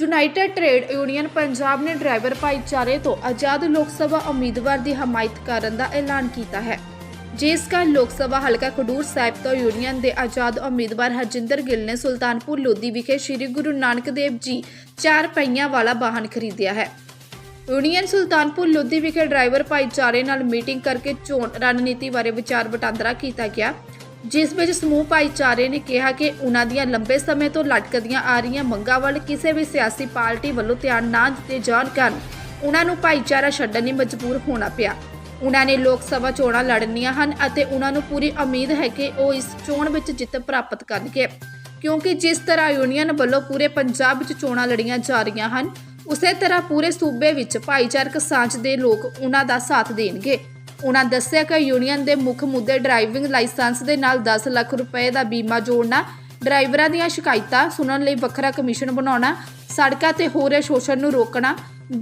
United trade union Punjab ਨੇ driver ਭਾਈਚਾਰੇ ਤੋਂ ਆਜ਼ਾਦ ਲੋਕ ਸਭਾ ਉਮੀਦਵਾਰ ਦੀ ਹਮਾਇਤ ਕਰਨ ਦਾ ਐਲਾਨ ਕੀਤਾ ਹੈ। ਜਿਸ ਕਾਰਨ ਲੋਕ ਸਭਾ ਹਲਕਾ ਖਡੂਰ ਸਾਹਿਬ ਤੋਂ ਯੂਨੀਅਨ ਦੇ ਆਜ਼ਾਦ ਉਮੀਦਵਾਰ ਹਰਜਿੰਦਰ ਗਿੱਲ ਨੇ ਸੁਲਤਾਨਪੁਰ ਲੋਧੀ ਵਿਖੇ ਸ੍ਰੀ ਗੁਰੂ ਨਾਨਕ ਦੇਵ ਜੀ ਚਾਰ ਪਹੀਆਂ ਵਾਲਾ ਵਾਹਨ ਖਰੀਦਿਆ ਹੈ। ਯੂਨੀਅਨ ਸੁਲਤਾਨਪੁਰ ਲੋਧੀ ਵਿਖੇ ਡਰਾਈਵਰ ਭਾਈਚਾਰੇ ਨਾਲ ਮੀਟਿੰਗ ਕਰਕੇ ਚੋਣ ਰਣਨੀਤੀ ਬਾਰੇ ਵਿਚਾਰ ਵਟਾਂਦਰਾ ਕੀਤਾ ਗਿਆ। ਜਿਸ ਵਿੱਚ ਸਮੂਹ ਭਾਈਚਾਰੇ ਨੇ ਕਿਹਾ ਕਿ ਉਹਨਾਂ ਦੀਆਂ ਲੰਬੇ ਸਮੇਂ ਤੋਂ ਲਟਕਦੀਆਂ ਆ ਰਹੀਆਂ ਮੰਗਾਂ ਵੱਲ ਕਿਸੇ ਵੀ ਸਿਆਸੀ ਪਾਰਟੀ ਵੱਲੋਂ ਧਿਆਨ ਨਾ ਦਿੱਤੇ ਜਾਣ ਕਾਰਨ ਉਹਨਾਂ ਨੂੰ ਭਾਈਚਾਰਾ ਛੱਡਣ ਲਈ ਮਜਬੂਰ ਹੋਣਾ ਪਿਆ। ਉਹਨਾਂ ਨੇ ਲੋਕ ਸਭਾ ਚੋਣਾਂ ਲੜਨੀਆਂ ਹਨ ਅਤੇ ਉਹਨਾਂ ਨੂੰ ਪੂਰੀ ਉਮੀਦ ਹੈ ਕਿ ਉਹ ਇਸ ਚੋਣ ਵਿੱਚ ਜਿੱਤ ਪ੍ਰਾਪਤ ਕਰਨਗੇ। ਕਿਉਂਕਿ ਜਿਸ ਤਰ੍ਹਾਂ ਯੂਨੀਅਨ ਵੱਲੋਂ ਪੂਰੇ ਪੰਜਾਬ ਵਿੱਚ ਚੋਣਾਂ ਲੜੀਆਂ ਜਾ ਰਹੀਆਂ ਹਨ, ਉਸੇ ਤਰ੍ਹਾਂ ਪੂਰੇ ਸੂਬੇ ਵਿੱਚ ਭਾਈਚਾਰਕ ਸਾਂਝ ਦੇ ਲੋਕ ਉਹਨਾਂ ਦਾ ਸਾਥ ਦੇਣਗੇ। ਉਹਨਾਂ ਦੱਸਿਆ ਕਿ ਯੂਨੀਅਨ ਦੇ ਮੁੱਖ ਮੁੱਦੇ ਡਰਾਈਵਿੰਗ ਲਾਇਸੈਂਸ ਦੇ ਨਾਲ 10 ਲੱਖ ਰੁਪਏ ਦਾ ਬੀਮਾ ਜੋੜਨਾ, ਡਰਾਈਵਰਾਂ ਦੀਆਂ ਸ਼ਿਕਾਇਤਾਂ ਸੁਣਨ ਲਈ ਵੱਖਰਾ ਕਮਿਸ਼ਨ ਬਣਾਉਣਾ, ਸੜਕਾਂ ਤੇ ਹੋ ਰਹੇ ਸ਼ੋਸ਼ਣ ਨੂੰ ਰੋਕਣਾ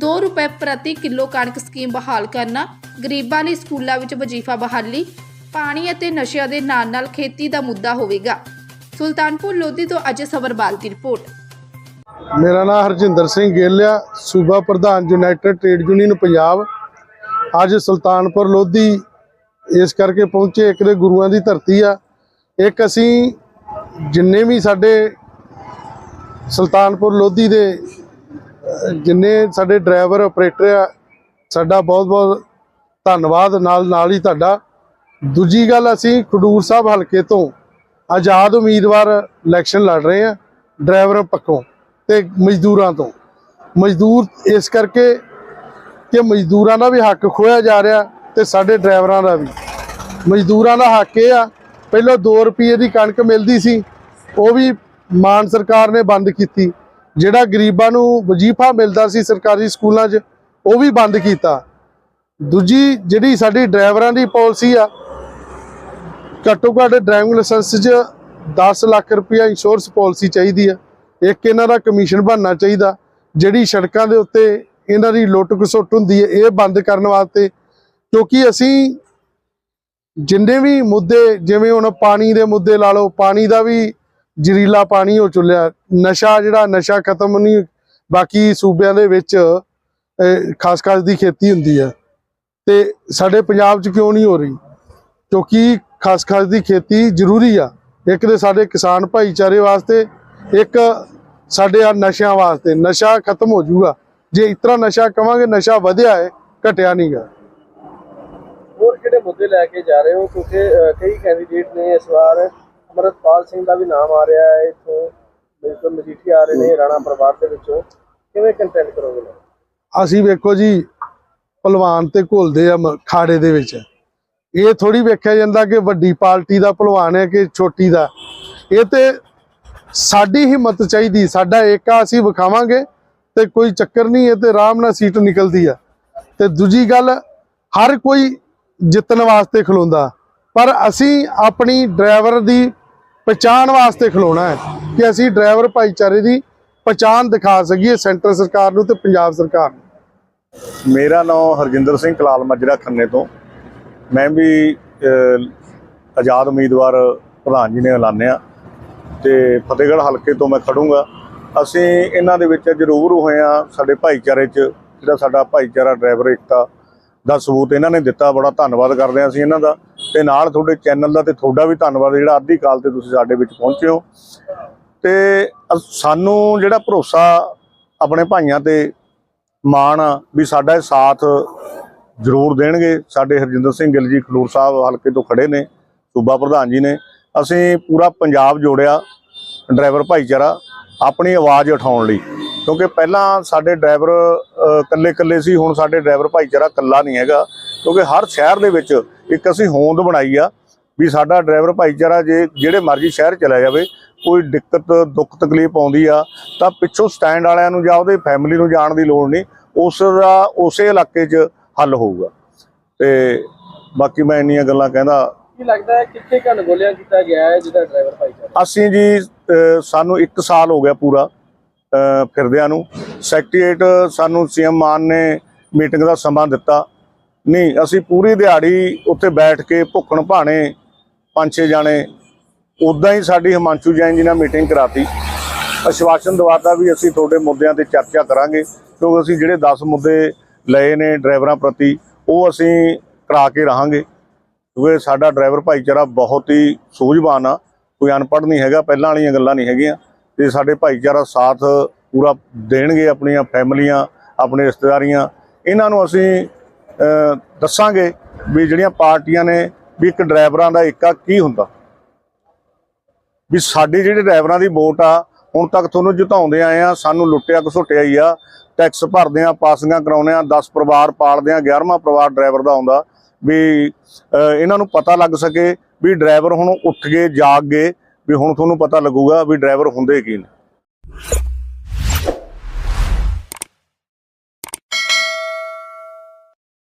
2 ਰੁਪਏ ਪ੍ਰਤੀ ਕਿਲੋ ਕਣਕ ਸਕੀਮ ਬਹਾਲ ਕਰਨਾ, ਗਰੀਬਾਂ ਲਈ ਸਕੂਲਾਂ ਵਿੱਚ ਵਜ਼ੀਫਾ ਬਹਾਲੀ, ਪਾਣੀ ਅਤੇ ਨਸ਼ਿਆਂ ਦੇ ਨਾਲ ਨਾਲ ਖੇਤੀ ਦਾ ਮੁੱਦਾ ਹੋਵੇਗਾ। ਸੁਲਤਾਨਪੁਰ ਲੋਧੀ ਤੋਂ ਅਜੇ ਸਵਰਬਾਲ ਦੀ ਰਿਪੋਰਟ। ਮੇਰਾ ਨਾਮ ਹਰਜਿੰਦਰ ਸਿੰਘ ਗੇਲਿਆ ਸੂਬਾ ਪ੍ਰਧਾਨ ਯੂਨਾਈਟਿਡ ਟ੍ਰੇਡ ਯੂਨੀਅਨ ਪੰਜਾਬ। ਅੱਜ ਸੁਲਤਾਨਪੁਰ ਲੋਧੀ ਇਸ ਕਰਕੇ ਪਹੁੰਚੇ ਇੱਕ ਦੇ ਗੁਰੂਆਂ ਦੀ ਧਰਤੀ ਆ। ਇੱਕ ਅਸੀਂ ਜਿੰਨੇ ਵੀ ਸਾਡੇ ਸੁਲਤਾਨਪੁਰ ਲੋਧੀ ਦੇ ਜਿੰਨੇ ਸਾਡੇ ਡਰਾਈਵਰ, ਆਪਰੇਟਰ ਆ, ਸਾਡਾ ਬਹੁਤ ਬਹੁਤ ਧੰਨਵਾਦ। ਨਾਲ ਨਾਲ ਹੀ ਤੁਹਾਡਾ। ਦੂਜੀ ਗੱਲ ਅਸੀਂ ਖਡੂਰ ਸਾਹਿਬ ਹਲਕੇ ਤੋਂ ਆਜ਼ਾਦ ਉਮੀਦਵਾਰ ਇਲੈਕਸ਼ਨ ਲੜ ਰਹੇ ਆ, ਡਰਾਈਵਰ ਪੱਖੋਂ ਤੇ ਮਜ਼ਦੂਰਾਂ ਤੋਂ। ਮਜ਼ਦੂਰ ਇਸ ਕਰਕੇ ਕਿ ਮਜ਼ਦੂਰਾਂ ਦਾ ਵੀ ਹੱਕ ਖੋਇਆ ਜਾ ਰਿਹਾ ਤੇ ਸਾਡੇ ਡਰਾਈਵਰਾਂ ਦਾ ਵੀ। ਮਜ਼ਦੂਰਾਂ ਦਾ ਹੱਕ ਇਹ ਆ, ਪਹਿਲਾਂ 2 ਰੁਪਏ ਦੀ ਕਣਕ ਮਿਲਦੀ ਸੀ, ਉਹ ਵੀ ਮਾਨ ਸਰਕਾਰ ਨੇ ਬੰਦ ਕੀਤੀ। ਜਿਹੜਾ ਗਰੀਬਾਂ ਨੂੰ ਵਜ਼ੀਫਾ ਮਿਲਦਾ ਸੀ ਸਰਕਾਰੀ ਸਕੂਲਾਂ 'ਚ, ਉਹ ਵੀ ਬੰਦ ਕੀਤਾ। ਦੂਜੀ ਜਿਹੜੀ ਸਾਡੀ ਡਰਾਈਵਰਾਂ ਦੀ ਪਾਲਿਸੀ ਆ, ਘੱਟੋ ਘੱਟ ਡਰਾਈਵਿੰਗ ਲਾਇਸੈਂਸ 'ਚ 10 ਲੱਖ ਰੁਪਇਆ ਇੰਸ਼ੋਰੈਂਸ ਪਾਲਿਸੀ ਚਾਹੀਦੀ ਆ। ਇੱਕ ਇਹਨਾਂ ਦਾ ਕਮਿਸ਼ਨ ਬਣਨਾ ਚਾਹੀਦਾ, ਜਿਹੜੀ ਸੜਕਾਂ ਦੇ ਉੱਤੇ ਇਹਨਾਂ ਦੀ ਲੁੱਟ ਖਸੁੱਟ ਹੁੰਦੀ ਹੈ, ਇਹ ਬੰਦ ਕਰਨ ਵਾਸਤੇ ਕਿਉਂਕਿ ਅਸੀਂ ਜਿੰਨੇ ਵੀ ਮੁੱਦੇ, ਜਿਵੇਂ ਹੁਣ ਪਾਣੀ ਦੇ ਮੁੱਦੇ ਲਾ ਲਓ, ਪਾਣੀ ਦਾ ਵੀ ਜ਼ਹਿਰੀਲਾ ਪਾਣੀ ਹੋ ਚੁੱਲਿਆ, ਨਸ਼ਾ ਜਿਹੜਾ, ਨਸ਼ਾ ਖਤਮ ਨਹੀਂ, ਬਾਕੀ ਸੂਬਿਆਂ ਦੇ ਵਿੱਚ ਖਾਸ ਖਾਸ ਦੀ ਖੇਤੀ ਹੁੰਦੀ ਹੈ। ਤੇ ਸਾਡੇ ਪੰਜਾਬ 'ਚ ਕਿਉਂ ਨਹੀਂ ਹੋ ਰਹੀ? ਕਿਉਂਕਿ ਖਾਸ ਖਾਸ ਦੀ ਖੇਤੀ ਜ਼ਰੂਰੀ ਆ। ਇੱਕ ਤੇ ਸਾਡੇ ਕਿਸਾਨ ਭਾਈਚਾਰੇ ਵਾਸਤੇ, ਇੱਕ ਸਾਡੇ ਆ ਨਸ਼ਿਆਂ ਵਾਸਤੇ। ਨਸ਼ਾ ਖਤਮ ਹੋ ਜਾਊਗਾ। ਜੇ ਇਤਨਾ ਨਸ਼ਾ ਕਵਾਂਗੇ ਨਸ਼ਾ ਵਧਿਆ ਹੈ ਘਟਿਆ ਨਹੀਂਗਾ ਹੋਰ ਕਿਹੜੇ ਮੁੱਦੇ ਲੈ ਕੇ ਜਾ ਰਹੇ ਹੋ? ਕਿਉਂਕਿ ਕਈ ਕੈਂਡੀਡੇਟ ਨੇ ਇਸ ਵਾਰ ਅਮਰਤਪਾਲ ਸਿੰਘ ਦਾ ਵੀ ਨਾਮ ਆ ਰਿਹਾ ਹੈ ਇਥੋਂ। ਮਿਸਟਰ ਮਜੀਠੀ ਆ ਰਹੇ ਨੇ ਰਾਣਾ ਪਰਿਵਾਰ ਦੇ ਵਿੱਚੋਂ। ਕਿਵੇਂ ਕੰਟੈਂਟ ਕਰੋਗੇ? ਲੋਕ? ਅਸੀਂ ਵੇਖੋ ਜੀ ਪਹਿਲਵਾਨ ਤੇ ਘੁਲਦੇ ਆ ਮ- ਖਾੜੇ ਦੇ ਵਿੱਚ। ਇਹ ਥੋੜੀ ਵੇਖਿਆ ਜਾਂਦਾ ਕਿ ਵੱਡੀ ਪਾਰਟੀ ਦਾ ਪਹਿਲਵਾਨ ਹੈ ਕਿ ਛੋਟੀ ਦਾ। ਇਹ ਤੇ ਸਾਡੀ ਹਿੰਮਤ ਚਾਹੀਦੀ ਸਾਡਾ ਏਕਾ ਅਸੀਂ ਵਿਖਾਵਾਂਗੇ। ਤੇ ਕੋਈ ਚੱਕਰ ਨਹੀਂ ਹੈ ਤੇ ਆਰਾਮ ਨਾਲ ਸੀਟ ਨਿਕਲਦੀ ਆ। ਤੇ ਦੂਜੀ ਗੱਲ, ਹਰ ਕੋਈ ਜਿੱਤਣ ਵਾਸਤੇ ਖਲੋਂਦਾ, ਪਰ ਅਸੀਂ ਆਪਣੀ ਡਰਾਈਵਰ ਦੀ ਪਛਾਣ ਵਾਸਤੇ ਖਲੋਣਾ ਹੈ ਕਿ ਅਸੀਂ ਡਰਾਈਵਰ ਭਾਈਚਾਰੇ ਦੀ ਪਛਾਣ ਦਿਖਾ ਸਕੀਏ ਸੈਂਟਰ ਸਰਕਾਰ ਨੂੰ ਤੇ ਪੰਜਾਬ ਸਰਕਾਰ ਨੂੰ। ਮੇਰਾ ਨਾਮ ਹਰਜਿੰਦਰ ਸਿੰਘ ਕਲਾਲ ਮਜਰਾ ਖੰਨੇ ਤੋਂ। ਮੈਂ ਵੀ ਆਜ਼ਾਦ ਉਮੀਦਵਾਰ ਪ੍ਰਧਾਨ ਜੀ ਨੇ ਐਲਾਨਿਆ ਤੇ ਫਤਿਹਗੜ੍ਹ ਹਲਕੇ ਤੋਂ ਮੈਂ ਖੜੂੰਗਾ। ਅਸੀਂ ਇਹਨਾਂ ਦੇ ਵਿੱਚ ਜ਼ਰੂਰ ਹੋਏ ਆ ਸਾਡੇ ਭਾਈਚਾਰੇ 'ਚ, ਜਿਹੜਾ ਸਾਡਾ ਭਾਈਚਾਰਾ ਡਰਾਈਵਰ ਏਕਤਾ ਦਾ ਸਬੂਤ ਇਹਨਾਂ ਨੇ ਦਿੱਤਾ, ਬੜਾ ਧੰਨਵਾਦ ਕਰਦੇ ਹਾਂ ਅਸੀਂ ਇਹਨਾਂ ਦਾ। ਤੇ ਨਾਲ ਤੁਹਾਡੇ ਚੈਨਲ ਦਾ ਤੇ ਤੁਹਾਡਾ ਵੀ ਧੰਨਵਾਦ, ਜਿਹੜਾ ਅੱਧੀ ਕਾਲ ਤੇ ਤੁਸੀਂ ਸਾਡੇ ਵਿੱਚ ਪਹੁੰਚੇ ਹੋ। ਤੇ ਅਸ- ਸਾਨੂੰ ਜਿਹੜਾ ਭਰੋਸਾ ਆਪਣੇ ਭਾਈਆਂ ਤੇ ਮਾਣ ਆ ਵੀ ਸਾਡਾ ਇਹ ਸਾਥ ਜ਼ਰੂਰ ਦੇਣਗੇ। ਸਾਡੇ ਹਰਜਿੰਦਰ ਸਿੰਘ ਗਿੱਲ ਜੀ, ਖਡੂਰ ਸਾਹਿਬ ਹਲਕੇ ਤੋਂ ਖੜੇ ਨੇ, ਸੂਬਾ ਪ੍ਰਧਾਨ ਜੀ ਨੇ। ਅਸੀਂ ਪੂਰਾ ਪੰਜਾਬ ਜੋੜਿਆ ਡਰਾਈਵਰ ਭਾਈਚਾਰਾ। ਆਪਣੀ ਆਵਾਜ਼ ਉਠਾਉਣ ਲਈ। ਕਿਉਂਕਿ ਪਹਿਲਾਂ ਸਾਡੇ ਡਰਾਈਵਰ ਇਕੱਲੇ ਇਕੱਲੇ ਸੀ, ਹੁਣ ਸਾਡੇ ਡਰਾਈਵਰ ਭਾਈਚਾਰਾ ਇਕੱਲਾ ਨਹੀਂ ਹੈਗਾ। ਕਿਉਂਕਿ ਹਰ ਸ਼ਹਿਰ ਦੇ ਵਿੱਚ ਇੱਕ ਅਸੀਂ ਹੋਂਦ ਬਣਾਈ ਆ ਵੀ ਸਾਡਾ ਡਰਾਈਵਰ ਭਾਈਚਾਰਾ ਜੇ ਜਿਹੜੇ ਮਰਜ਼ੀ ਸ਼ਹਿਰ ਚਲਾ ਜਾਵੇ, ਕੋਈ ਦਿੱਕਤ, ਦੁੱਖ, ਤਕਲੀਫ ਆਉਂਦੀ ਆ, ਤਾਂ ਪਿੱਛੋਂ ਸਟੈਂਡ ਵਾਲਿਆਂ ਨੂੰ ਜਾਂ ਉਹਦੇ ਫੈਮਿਲੀ ਨੂੰ ਜਾਣ ਦੀ ਲੋੜ ਨਹੀਂ। ਉਸ ਦਾ, ਉਸੇ ਇਲਾਕੇ 'ਚ ਹੱਲ ਹੋਊਗਾ। ਤੇ ਬਾਕੀ ਮੈਂ ਇੰਨੀਆਂ ਗੱਲਾਂ ਕਹਿੰਦਾ ਕੀ ਲੱਗਦਾ ਹੈ, ਕਿੱਥੇ ਕਨ ਗੋਲਿਆਂ ਕੀਤਾ ਗਿਆ ਹੈ ਜਿਹਦਾ ਡਰਾਈਵਰ ਭਾਈਚਾਰਾ? ਅਸੀਂ ਜੀ ਸਾਨੂੰ 1 ਸਾਲ ਹੋ ਗਿਆ ਪੂਰਾ ਫਿਰਦਿਆਂ ਨੂੰ। ਸੈਕਟਰੀਏਟ ਸਾਨੂੰ ਸੀਐਮ ਮਾਨ ਨੇ ਮੀਟਿੰਗ ਦਾ ਸਮਾਂ ਦਿੱਤਾ। ਨਹੀਂ, ਅਸੀਂ ਪੂਰੀ ਦਿਹਾੜੀ ਉੱਥੇ ਬੈਠ ਕੇ ਭੁੱਖਣ ਭਾਣੇ ਪੰਜ ਛੇ ਜਾਣੇ ਉਦਾਂ ਹੀ ਸਾਡੀ ਹਿਮਾਂਸ਼ੂ ਜੈਨ ਜੀ ਨਾਲ ਮੀਟਿੰਗ ਕਰਾਤੀ। ਅਸ਼ਵਾਸਨ ਦਵਾਤਾ ਵੀ ਅਸੀਂ ਤੁਹਾਡੇ ਮੁੱਦਿਆਂ ਤੇ ਚਰਚਾ ਕਰਾਂਗੇ, ਕਿਉਂਕਿ ਅਸੀਂ ਜਿਹੜੇ 10 ਮੁੱਦੇ ਲਏ ਨੇ ਡਰਾਈਵਰਾਂ ਪ੍ਰਤੀ, ਉਹ ਅਸੀਂ ਕਰਾ ਕੇ ਰਹਾਂਗੇ। ਕਿਉਂਕਿ ਸਾਡਾ ਡਰਾਈਵਰ ਭਾਈਚਾਰਾ ਬਹੁਤ ਹੀ ਸੂਝਵਾਨ ਆ। ਕੋਈ ਅਨਪੜ੍ਹ ਨਹੀਂ ਹੈਗਾ, ਪਹਿਲਾਂ ਵਾਲੀਆਂ ਗੱਲਾਂ ਨਹੀਂ ਹੈਗੀਆਂ। ਤੇ ਸਾਡੇ ਭਾਈਚਾਰਾ ਸਾਥ ਪੂਰਾ ਦੇਣਗੇ ਆਪਣੀਆਂ ਫੈਮਲੀਆਂ, ਆਪਣੇ ਰਿਸ਼ਤੇਦਾਰੀਆਂ। ਇਹਨਾਂ ਨੂੰ ਅਸੀਂ ਦੱਸਾਂਗੇ ਵੀ ਜਿਹੜੀਆਂ ਪਾਰਟੀਆਂ ਨੇ ਵੀ ਇੱਕ ਡਰਾਈਵਰਾਂ ਦਾ ਏਕਾ ਕੀ ਹੁੰਦਾ। ਵੀ ਸਾਡੀ ਜਿਹੜੇ ਡਰਾਈਵਰਾਂ ਦੀ ਵੋਟ ਆ, ਹੁਣ ਤੱਕ ਤੁਹਾਨੂੰ ਜਿਤਾਉਂਦੇ ਆਏ ਆ, ਸਾਨੂੰ ਲੁੱਟਿਆ ਘਸੁੱਟਿਆ ਹੀ ਆ ਟੈਕਸ ਭਰਦੇ ਆ, ਪਾਸਿੰਗਾਂ ਕਰਾਉਂਦੇ ਆ 10 ਪਰਿਵਾਰ ਪਾਲਦੇ ਆ 11ਵਾਂ ਪਰਿਵਾਰ ਡਰਾਈਵਰ ਦਾ ਆਉਂਦਾ। ਵੀ ਇਹਨਾਂ ਨੂੰ ਪਤਾ ਲੱਗ ਸਕੇ ਵੀ ਡਰਾਈਵਰ ਹੁਣ ਉੱਠ ਗਏ, ਜਾਗ ਗਏ, ਵੀ ਹੁਣ ਤੁਹਾਨੂੰ ਪਤਾ ਲੱਗੂਗਾ ਵੀ ਡਰਾਈਵਰ ਹੁੰਦੇ ਕੀ ਨੇ।